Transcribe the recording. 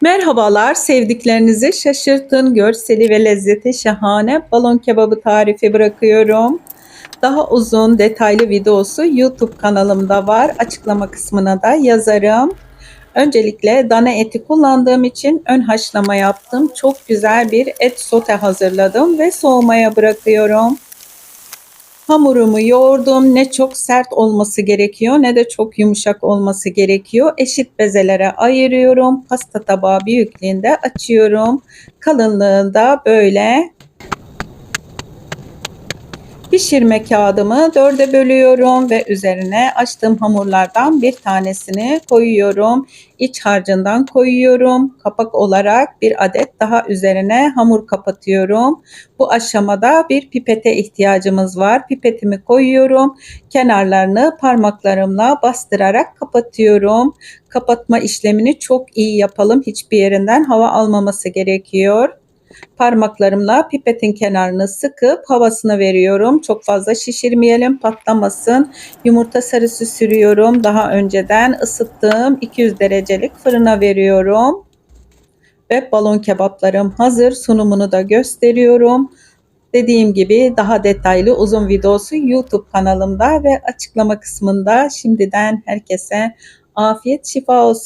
Merhabalar, sevdiklerinizi şaşırtın, görseli ve lezzeti şahane balon kebabı tarifi bırakıyorum. Daha uzun detaylı videosu YouTube kanalımda var. Açıklama kısmına da yazarım. Öncelikle dana eti kullandığım için ön haşlama yaptım. Çok güzel bir et sote hazırladım ve soğumaya bırakıyorum. Hamurumu yoğurdum. Ne çok sert olması gerekiyor ne de çok yumuşak olması gerekiyor. Eşit bezelere ayırıyorum. Pasta tabağı büyüklüğünde açıyorum. Kalınlığında böyle Pişirme kağıdımı dörde bölüyorum ve üzerine açtığım hamurlardan bir tanesini koyuyorum. İç harcından koyuyorum. Kapak olarak bir adet daha üzerine hamur kapatıyorum. Bu aşamada bir pipete ihtiyacımız var. Pipetimi koyuyorum. Kenarlarını parmaklarımla bastırarak kapatıyorum. Kapatma işlemini çok iyi yapalım. Hiçbir yerinden hava almaması gerekiyor. Parmaklarımla pipetin kenarını sıkıp havasını veriyorum. Çok fazla şişirmeyelim patlamasın. Yumurta sarısı sürüyorum. Daha önceden ısıttığım 200 derecelik fırına veriyorum. Ve balon kebaplarım hazır. Sunumunu da gösteriyorum. Dediğim gibi daha detaylı uzun videosu YouTube kanalımda ve açıklama kısmında şimdiden herkese afiyet şifa olsun.